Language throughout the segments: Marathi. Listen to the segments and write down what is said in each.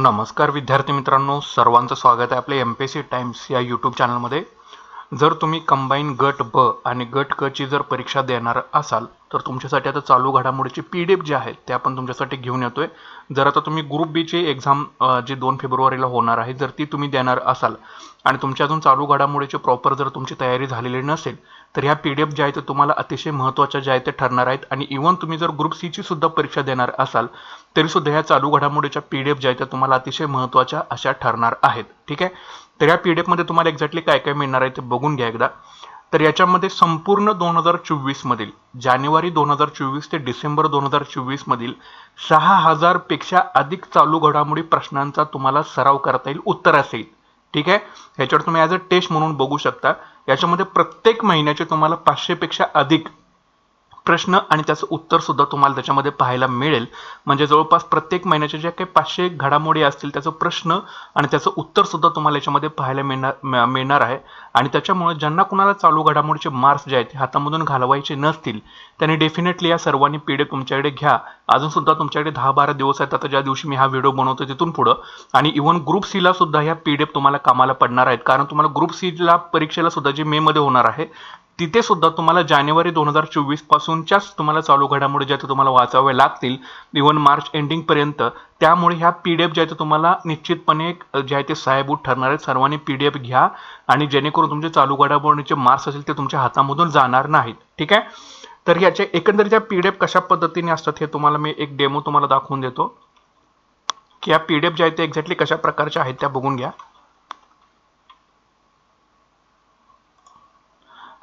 नमस्कार विद्यार्थी मित्रांनो सर्वांचं स्वागत आहे आपल्या M P S C Times या यूट्यूब चॅनलमध्ये जर तुम्ही कंबाईन गट ब आणि गट क ची जर परीक्षा देणार असाल तर तुमच्यासाठी आता चालू घडामोडीची पी डी एफ जे आहेत ते आपण तुमच्यासाठी घेऊन येतोय. जर आता तुम्ही ग्रुप बीची एक्झाम जी दोन फेब्रुवारीला होणार आहे जर ती तुम्ही देणार असाल आणि तुमच्या अजून चालू घडामोडीची प्रॉपर जर तुमची तयारी झालेली नसेल तर ह्या पी डी एफ ज्या आहेत तुम्हाला अतिशय महत्त्वाच्या ज्या आहेत ते ठरणार आहेत. आणि इव्हन तुम्ही जर ग्रुप सीची सुद्धा परीक्षा देणार असाल तरीसुद्धा ह्या चालू घडामोडीच्या पी डी एफ ज्या आहेत त्या तुम्हाला अतिशय महत्त्वाच्या अशा ठरणार आहेत. ठीक आहे? तर या पी डी एफमध्ये तुम्हाला एक्झॅक्टली काय काय मिळणार आहे ते बघून घ्या एकदा. तर याच्यामध्ये संपूर्ण दोन हजार चोवीसमधील जानेवारी दोन हजार चोवीस ते डिसेंबर दोन हजार चोवीसमधील सहा हजारपेक्षा अधिक चालू घडामोडी प्रश्नांचा तुम्हाला सराव करता येईल उत्तर असेल ठीक आहे? ह्याच्यावर तुम्ही ॲज अ टेस्ट म्हणून बघू शकता. याच्यामध्ये प्रत्येक महिन्याचे तुम्हाला पाचशेपेक्षा अधिक प्रश्न आणि त्याचं उत्तर सुद्धा तुम्हाला त्याच्यामध्ये पाहायला मिळेल. म्हणजे जवळपास प्रत्येक महिन्याच्या ज्या काही पाचशे घडामोडी असतील त्याचं प्रश्न आणि त्याचं उत्तर सुद्धा तुम्हाला याच्यामध्ये पाहायला मिळणार मिळणार आहे. आणि त्याच्यामुळे ज्यांना कुणाला चालू घडामोडीचे मार्क्स जे आहेत हातामधून घालवायचे नसतील त्यांनी डेफिनेटली या सर्वांनी पी डी एफ तुमच्याकडे घ्या. अजून सुद्धा तुमच्याकडे दहा बारा दिवस आहेत. आता ज्या दिवशी मी हा व्हिडिओ बनवतो तिथून पुढं. आणि इव्हन ग्रुप सीला सुद्धा ह्या पी डी एफ तुम्हाला कामाला पडणार आहेत. कारण तुम्हाला ग्रुप सीला परीक्षेला सुद्धा जी मे मध्ये होणार आहे तिथे सुद्धा तुम्हाला जानेवारी दोन हजार चोवीस पासूनच्याच तुम्हाला चालू घडामोडी ज्या तुम्हाला वाचाव्या लागतील इव्हन मार्च एंडिंग पर्यंत त्यामुळे ह्या पी डी एफ ज्या तुम्हाला निश्चितपणे अ, जे आहे ते सहायभूत ठरणार आहेत सर्वांनी पी डी एफ घ्या आणि जेणेकरून तुमचे चालू घडामोडीचे मार्क्स असेल ते तुमच्या हातामधून जाणार नाहीत. ठीक आहे? तर याचे एकंदरीत या पी डी एफ कशा पद्धतीने असतात हे तुम्हाला मी एक डेमो तुम्हाला दाखवून देतो. की या पी डी एफ ज्या आहेत ते एक्झॅक्टली कशा प्रकारच्या आहेत त्या बघून घ्या.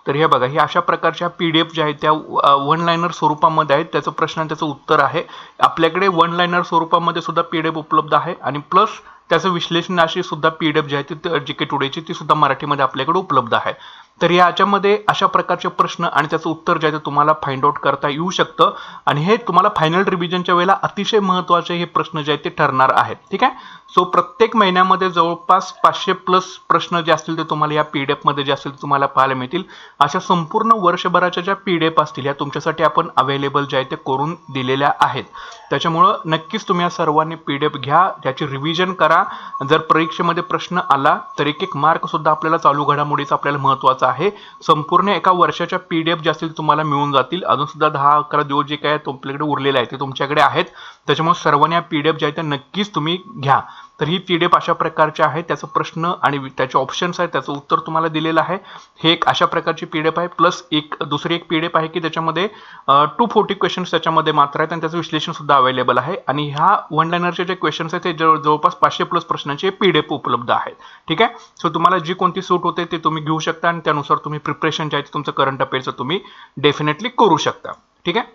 तर हे बघा ही अशा प्रकारच्या पी डी एफ ज्या आहेत त्या वन लाईनर स्वरूपामध्ये आहेत. त्याचं प्रश्न त्याचं उत्तर आहे. आपल्याकडे वन लाईनर स्वरूपामध्ये सुद्धा पी डी एफ उपलब्ध आहे. आणि प्लस त्याचं विश्लेषण अशी सुद्धा पी डी एफ जी आहे ती जी के टुडेची ती सुद्धा मराठीमध्ये आपल्याकडे उपलब्ध आहे. तर याच्यामध्ये अशा प्रकारचे प्रश्न आणि त्याचं उत्तर जे आहे ते तुम्हाला फाइंड आउट करता येऊ शकतं. आणि हे तुम्हाला फायनल रिव्हिजनच्या वेळेला अतिशय महत्त्वाचे हे प्रश्न जे आहेत ते ठरणार आहेत. ठीक आहे? सो प्रत्येक महिन्यामध्ये जवळपास पाचशे प्लस प्रश्न जे असतील ते तुम्हाला या पी डी एफमध्ये जे असतील ते तुम्हाला पाहायला मिळतील. अशा संपूर्ण वर्षभराच्या ज्या पी डी एफ असतील या तुमच्यासाठी आपण अवेलेबल जे आहे ते करून दिलेल्या आहेत. त्याच्यामुळं नक्कीच तुम्ही या सर्वांनी पी डी एफ घ्या त्याची रिव्हिजन करा. जर परीक्षेमध्ये प्रश्न आला तर एक एक मार्क सुद्धा आपल्याला चालू घडामोडीचा आपल्याला महत्त्वाचा आहे. संपूर्ण एका वर्षाच्या पी डी एफ ज्या असतील तुम्हाला मिळून जातील. अजून सुद्धा दहा अकरा दिवस जे काय तुमच्याकडे उरलेले आहे ते तुमच्याकडे आहेत. त्याच्यामुळे सर्वांनी या पी डी एफ जे आहेत त्या नक्कीच तुम्ही घ्या. तर ही पी डी एफ अशा प्रकारच्या आहे त्याचं प्रश्न आणि त्याचे ऑप्शन्स आहेत त्याचं उत्तर तुम्हाला दिलेलं आहे. हे एक अशा प्रकारची पी डी एफ आहे. प्लस एक दुसरी एक पी डी एफ आहे की त्याच्यामध्ये टू फोर्टी क्वेश्चन्स त्याच्यामध्ये मात्र आहेत आणि त्याचं विश्लेषण सुद्धा अवेलेबल आहे. आणि ह्या वन लाईनरचे जे क्वेश्चन्स आहेत ते जवळ जवळपास पाचशे प्लस प्रश्नांचे पी डी एफ उपलब्ध आहेत. ठीक आहे? सो तुम्हाला जी कोणती सूट होते ते तुम्ही घेऊ शकता आणि त्यानुसार तुम्ही प्रिपरेशन जे आहे ते तुमचं करंट अफेअरचं तुम्ही डेफिनेटली करू शकता. ठीक आहे?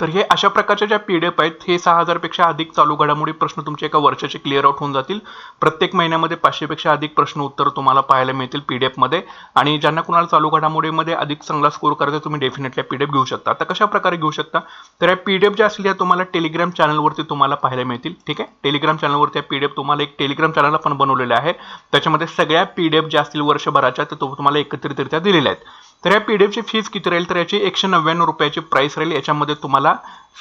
तर हे अशा प्रकारच्या ज्या पी डी एफ आहेत हे सहा हजारपेक्षा अधिक चालू घडामोडी प्रश्न तुमचे एका वर्षाचे क्लिअर आउट होऊन जातील. प्रत्येक महिन्यामध्ये पाचशेपेक्षा अधिक प्रश्न उत्तर तुम्हाला पाहायला मिळतील पी डी एफमध्ये आणि ज्यांना कुणाला चालू घडामोडीमध्ये अधिक चांगला स्कोर करायचा तुम्ही डेफिनेटली पी डी एफ घेऊ शकता. आता कशा प्रकारे घेऊ शकता? तर या पी डी एफ ज्या असतील त्या तुम्हाला टेलिग्राम चॅनलवरती तुम्हाला पाहायला मिळतील. ठीक आहे? टेलिग्राम चॅनलवरती पी डी एफ तुम्हाला एक टेलिग्राम चॅनल पण बनवलेलं आहे. त्याच्यामध्ये सगळ्या पी डी एफ ज्या असतील वर्षभराच्या ते तो तुम्हाला एकत्रितरित्या दिलेल्या आहेत. तर या पी डी एफची फीज किती राहील? तर याची एकशे नव्याण्णव रुपयाची प्राईस राहील. याच्यामध्ये तुम्हाला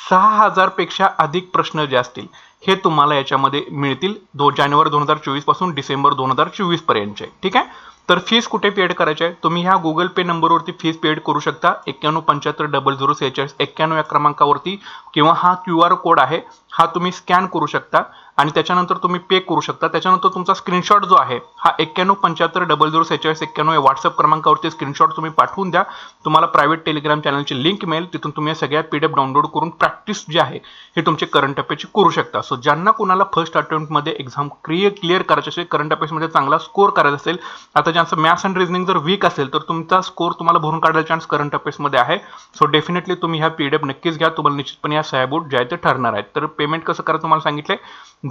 सहा हजारपेक्षा अधिक प्रश्न जे असतील हे तुम्हाला याच्यामध्ये मिळतील दो जानेवारी दोन हजार चोवीसपासून डिसेंबर दोन हजार चोवीसपर्यंतचे ठीक आहे? तर फीस कुठे पेड करायची आहे तुम्ही ह्या गुगल पे नंबरवरती फीस पेड करू शकता. एक्क्याण्णव पंच्याहत्तर डबल झिरो सेहेचाळीस एक्क्याण्णव या क्रमांकावरती किंवा हा क्यू आर कोड आहे हा तुम्ही स्कॅन करू शकता. आणि त्याच्यानंतर तुम्ही पे करू शकता. त्याच्यानंतर तुमचा स्क्रीनशॉट जो आहे हा एक्क्याण्णव पंच्याहत्तर डबल झिरो सेहेचाळीस एक्क्याण्णव या व्हॉट्सअप क्रमांकावरती स्क्रीनशॉट तुम्ही पाठवून द्या. तुम्हाला प्रायव्हेट टेलिग्राम चॅनलची लिंक मिळेल. तिथून तुम्ही सगळ्या पी डी एफ डाउनलोड करून प्रॅक्टिस जी आहे हे तुमचे करंट अफेअरची करू शकता. सो ज्यांना कुणाला फर्स्ट अटेम्प्टमध्ये एक्झाम क्रिय क्लिअर करायचे असेल करंट अफेअर्समध्ये चांगला स्कोर करायचा असेल आता ज्यांचं मॅथ्स अँड रिजनिंग जर वीक असेल तर तुमचा स्कोर तुम्हाला भरून काढायला चान्स करंट अफेअर्समध्ये आहे. सो डेफिनेटली तुम्ही ह्या पी डी एफ नक्कीच घ्या. तुम्हाला निश्चितपणे या सहाबूट जे आहे ते ठरणार आहेत. तर पेमेंट कसं करायचं तुम्हाला सांगितले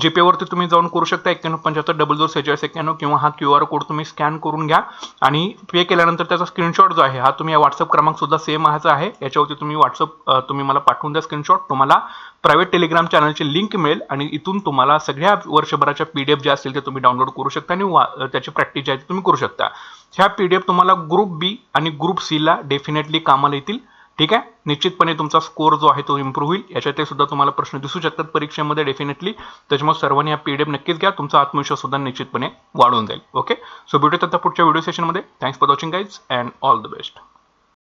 जीपेवरती तुम्ही जाऊन करू शकता एक्क्याण्णव पंच्याहत्तर डबल झिरो सेहेचाळीस एक्क्याण्णव किंवा हा क्यू आर कोड तुम्ही स्कॅन करून घ्या. आणि पे केल्यानंतर त्याचा स्क्रीनशॉट जो आहे हा तुम्ही या व्हॉट्सअप क्रमांक सुद्धा सेम ह्याचा आहे. याच्यावरती तुम्ही व्हॉट्सअप तुम्ही मला पाठवून द्या स्क्रीनशॉट तुम्हाला प्रायव्हेट टेलिग्राम चॅनलची लिंक मिळेल आणि इथून तुम्हाला सगळ्या वर्षभराच्या पी डी एफ जे असतील ते तुम्ही डाउनलोड करू शकता आणि वा- त्याची प्रॅक्टिस जी आहे ती तुम्ही करू शकता. ह्या पी डी एफ तुम्हाला ग्रुप बी आणि ग्रुप सीला डेफिनेटली कामाला येतील. ठीक आहे? निश्चितपणे तुमचा स्कोअर जो आहे तो इम्प्रूव्ह होईल. याच्यातले सुद्धा तुम्हाला प्रश्न दिसू शकतात परीक्षेमध्ये डेफिनेटली त्याच्यामुळे सर्वांनी हा पीडीएफ नक्कीच घ्या. तुमचा आत्मविश्वास सुद्धा निश्चितपणे वाढून जाईल. ओके सो भेटूयात आता पुढच्या व्हिडिओ सेशनमध्ये thanks for watching guys and all the best